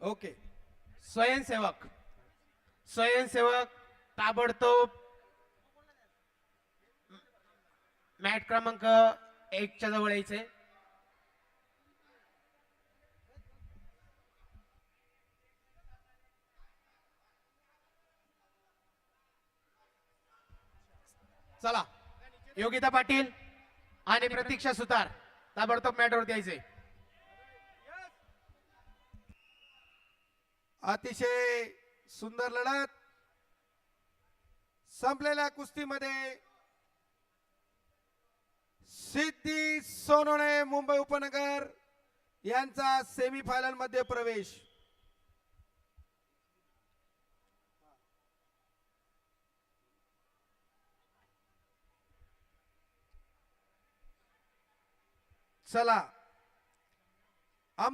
Okay. स्वयंसेवक. स्वयंसेवक ताबडतोब. मॅट क्रमांक एकच्या जवळ यायचे. चला. योगिता पाटील आणि प्रतीक्षा सुतार. ताबडतोब मॅटवर द्यायचे अतिशय सुंदर लढत संपलेल्या कुस्तीमध्ये सिद्धी सोनोने मुंबई उपनगर यांचा सेमीफायनलमध्ये प्रवेश. चला.